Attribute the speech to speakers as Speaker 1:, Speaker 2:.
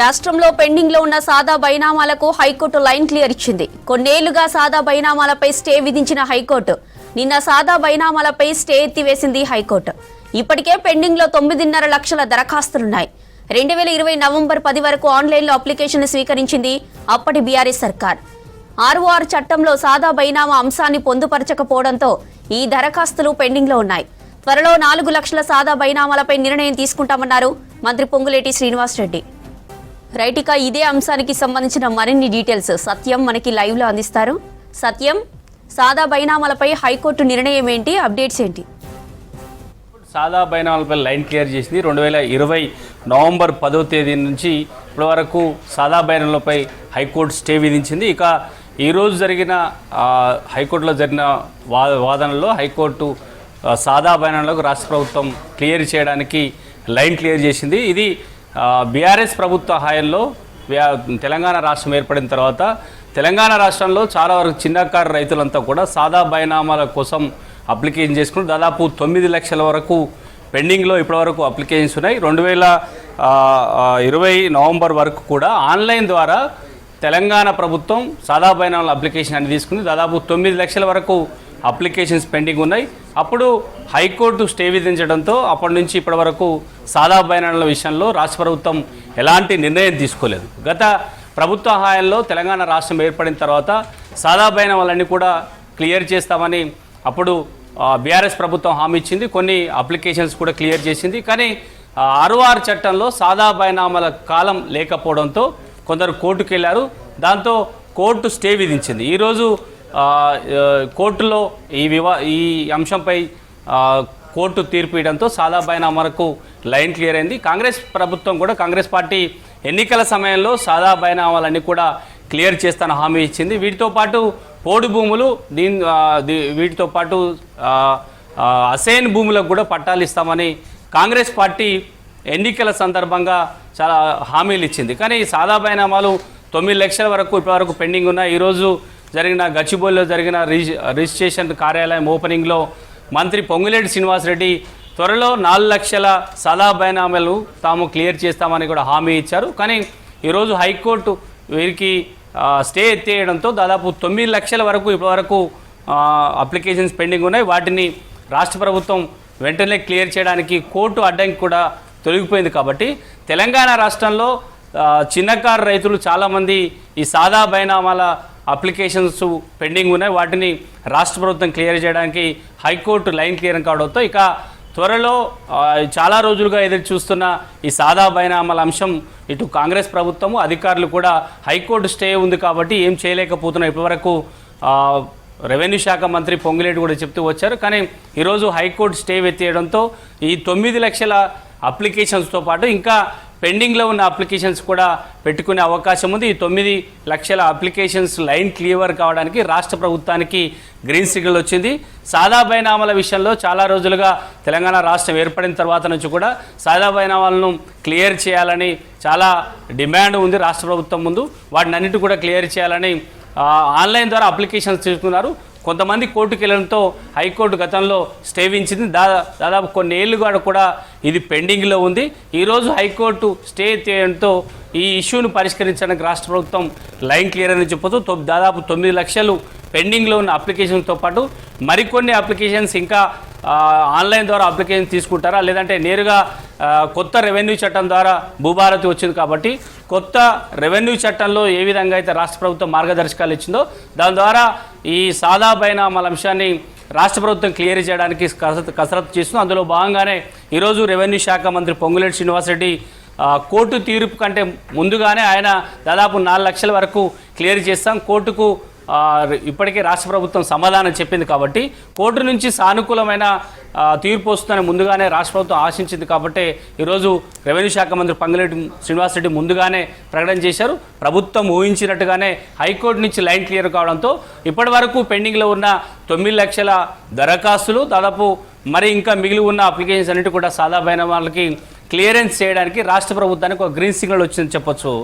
Speaker 1: రాష్ట్రంలో పెండింగ్లో ఉన్న సాదా బైనామాలకు హైకోర్టు లైన్ క్లియర్ ఇచ్చింది. కొన్నేళ్ళుగా సాదా బైనామాలపై స్టే విధించిన హైకోర్టు నిన్న సాదా బైనామాలపై స్టే ఎత్తివేసింది హైకోర్టు. ఇప్పటికే పెండింగ్లో తొమ్మిదిన్నర లక్షల దరఖాస్తులున్నాయి. రెండు వేల ఇరవై నవంబర్ పది వరకు ఆన్లైన్లో అప్లికేషన్ స్వీకరించింది అప్పటి బీఆర్ఎస్ సర్కార్. ఆర్ఓఆర్ చట్టంలో సాదా బైనామా అంశాన్ని పొందుపరచకపోవడంతో ఈ దరఖాస్తులు పెండింగ్లో ఉన్నాయి. త్వరలో నాలుగు లక్షల సాదా బైనామాలపై నిర్ణయం తీసుకుంటామన్నారు మంత్రి పొంగులేటి శ్రీనివాసరెడ్డి రైట్ ఇక ఇదే అంశానికి సంబంధించిన మరిన్ని డీటెయిల్స్ సత్యం మనకి లైవ్లో అందిస్తారు. సత్యం సాదా బైనామాలపై హైకోర్టు నిర్ణయం ఏంటి? అప్డేట్స్ ఏంటి?
Speaker 2: సాదా బైనామాలపై లైన్ క్లియర్ చేసింది. రెండు వేల ఇరవై నవంబర్ పదో తేదీ నుంచి ఇప్పటి వరకు సాదా బైనాలపై హైకోర్టు స్టే విధించింది. ఇక ఈరోజు జరిగిన హైకోర్టులో జరిగిన వా వాదనలో హైకోర్టు సాదా బైనాలకు రాష్ట్ర ప్రభుత్వం క్లియర్ చేయడానికి లైన్ క్లియర్ చేసింది. ఇది బీఆర్ఎస్ ప్రభుత్వ హాయంలో తెలంగాణ రాష్ట్రం ఏర్పడిన తర్వాత తెలంగాణ రాష్ట్రంలో చాలా వరకు చిన్నకారు రైతులంతా కూడా సాదా బైనామాల కోసం అప్లికేషన్ చేసుకుని దాదాపు తొమ్మిది లక్షల వరకు పెండింగ్లో ఇప్పటివరకు అప్లికేషన్స్ ఉన్నాయి. రెండు వేల ఇరవై నవంబర్ వరకు కూడా ఆన్లైన్ ద్వారా తెలంగాణ ప్రభుత్వం సాదా బైనామాల అప్లికేషన్ అని తీసుకుని దాదాపు తొమ్మిది లక్షల వరకు అప్లికేషన్స్ పెండింగ్ ఉన్నాయి. అప్పుడు హైకోర్టు స్టే విధించడంతో అప్పటి నుంచి ఇప్పటి వరకు సాదా బైనాల విషయంలో రాష్ట్ర ప్రభుత్వం ఎలాంటి నిర్ణయం తీసుకోలేదు. గత ప్రభుత్వ హాయంలో తెలంగాణ రాష్ట్రం ఏర్పడిన తర్వాత సాదా బైనామాలన్నీ కూడా క్లియర్ చేస్తామని అప్పుడు బీఆర్ఎస్ ప్రభుత్వం హామీ ఇచ్చింది. కొన్ని అప్లికేషన్స్ కూడా క్లియర్ చేసింది. కానీ ఆర్ఓఆర్ చట్టంలో సాదా బైనామాల కాలం లేకపోవడంతో కొందరు కోర్టుకు వెళ్ళారు దాంతో కోర్టు స్టే విధించింది. ఈరోజు కోర్టులో ఈ వివా ఈ అంశంపై కోర్టు తీర్పు ఇవ్వడంతో సాదా బైనామాలకు లైన్ క్లియర్ అయింది. కాంగ్రెస్ ప్రభుత్వం కూడా కాంగ్రెస్ పార్టీ ఎన్నికల సమయంలో సాదా బైనామాలన్నీ కూడా క్లియర్ చేస్తాను హామీ ఇచ్చింది. వీటితో పాటు పోడు భూములు దీని వీటితో పాటు అసైన్ భూములకు కూడా పట్టాలు ఇస్తామని కాంగ్రెస్ పార్టీ ఎన్నికల సందర్భంగా చాలా హామీలు ఇచ్చింది. కానీ ఈ సాదా తొమ్మిది లక్షల వరకు ఇప్పటివరకు పెండింగ్ ఉన్నాయి ఈరోజు జరిగిన గచ్చిబోలిలో జరిగిన రిజి రిజిస్ట్రేషన్ కార్యాలయం ఓపెనింగ్లో మంత్రి పొంగులేటి శ్రీనివాసరెడ్డి త్వరలో నాలుగు లక్షల సాదా బైనామాలు తాము క్లియర్ చేస్తామని కూడా హామీ ఇచ్చారు. కానీ ఈరోజు హైకోర్టు వీరికి స్టే ఎత్తేయడంతో దాదాపు తొమ్మిది లక్షల వరకు ఇప్పటివరకు అప్లికేషన్స్ పెండింగ్ ఉన్నాయి. వాటిని రాష్ట్ర ప్రభుత్వం వెంటనే క్లియర్ చేయడానికి కోర్టు అడ్డంకి కూడా తొలగిపోయింది కాబట్టి తెలంగాణ రాష్ట్రంలో చిన్నకారు రైతులు చాలామంది ఈ సాదా బైనామాల అప్లికేషన్స్ పెండింగ్ ఉన్నాయి. వాటిని రాష్ట్ర ప్రభుత్వం క్లియర్ చేయడానికి హైకోర్టు లైన్ క్లియర్ కావడంతో ఇక త్వరలో చాలా రోజులుగా ఎదురు చూస్తున్న ఈ సాదా బైనామల అంశం ఇటు కాంగ్రెస్ ప్రభుత్వము అధికారులు కూడా హైకోర్టు స్టే ఉంది కాబట్టి ఏం చేయలేకపోతున్నాం ఇప్పటివరకు రెవెన్యూ శాఖ మంత్రి పొంగిలేటి కూడా చెప్తూ వచ్చారు. కానీ ఈరోజు హైకోర్టు స్టే ఎత్తేయడంతో ఈ తొమ్మిది లక్షల అప్లికేషన్స్తో పాటు ఇంకా పెండింగ్లో ఉన్న అప్లికేషన్స్ కూడా పెట్టుకునే అవకాశం ఉంది. ఈ తొమ్మిది లక్షల అప్లికేషన్స్ లైన్ క్లియర్ కావడానికి రాష్ట్ర ప్రభుత్వానికి గ్రీన్ సిగ్నల్ వచ్చింది. సాదా బైనామాల విషయంలో చాలా రోజులుగా తెలంగాణ రాష్ట్రం ఏర్పడిన తర్వాత నుంచి కూడా సాదా బైనామాలను క్లియర్ చేయాలని చాలా డిమాండ్ ఉంది రాష్ట్ర ప్రభుత్వం ముందు. వాటిని అన్నిటి కూడా క్లియర్ చేయాలని ఆన్లైన్ ద్వారా అప్లికేషన్స్ తీసుకున్నారు. కొంతమంది కోర్టుకు వెళ్ళడంతో హైకోర్టు గతంలో స్టే విధించింది దా దాదాపు కొన్ని ఏళ్ళుగా కూడా ఇది పెండింగ్లో ఉంది. ఈరోజు హైకోర్టు స్టే చేయడంతో ఈ ఇష్యూను పరిష్కరించడానికి రాష్ట్ర ప్రభుత్వం లైన్ క్లియర్ అని చెప్పొచ్చు తొ- దాదాపు తొమ్మిది లక్షలు పెండింగ్లో ఉన్న అప్లికేషన్తో పాటు మరికొన్ని అప్లికేషన్స్ ఇంకా ఆన్లైన్ ద్వారా అప్లికేషన్ తీసుకుంటారా? లేదంటే నేరుగా కొత్త రెవెన్యూ చట్టం ద్వారా భూభారతి వచ్చింది కాబట్టి కొత్త రెవెన్యూ చట్టంలో ఏ విధంగా అయితే రాష్ట్ర ప్రభుత్వం మార్గదర్శకాలు ఇచ్చిందో దాని ద్వారా ఈ సాదా బైనామాల అంశాన్ని రాష్ట్ర ప్రభుత్వం క్లియర్ చేయడానికి కసరత్తు కసరత్తు చేస్తుంది. అందులో భాగంగానే ఈరోజు రెవెన్యూ శాఖ మంత్రి పొంగులేటి శ్రీనివాసరెడ్డి కోర్టు తీర్పు కంటే ముందుగానే ఆయన దాదాపు నాలుగు లక్షల వరకు క్లియర్ చేస్తాం. కోర్టుకు ఇప్పటికే రాష్ట్ర ప్రభుత్వం సమాధానం చెప్పింది కాబట్టి కోర్టు నుంచి సానుకూలమైన తీర్పు వస్తుందని ముందుగానే రాష్ట్ర ప్రభుత్వం ఆశించింది కాబట్టి ఈరోజు రెవెన్యూ శాఖ మంత్రి పంగిరెడ్డి శ్రీనివాసరెడ్డి ముందుగానే ప్రకటన చేశారు. ప్రభుత్వం ఊహించినట్టుగానే హైకోర్టు నుంచి లైన్ క్లియర్ కావడంతో ఇప్పటి వరకు పెండింగ్లో ఉన్న తొమ్మిది లక్షల దరఖాస్తులు దాదాపు మరి ఇంకా మిగిలి ఉన్న అప్లికేషన్స్ అన్నిటి కూడా సాదా వాళ్ళకి క్లియరెన్స్ చేయడానికి రాష్ట్ర ప్రభుత్వానికి ఒక గ్రీన్ సిగ్నల్ వచ్చిందని చెప్పొచ్చు.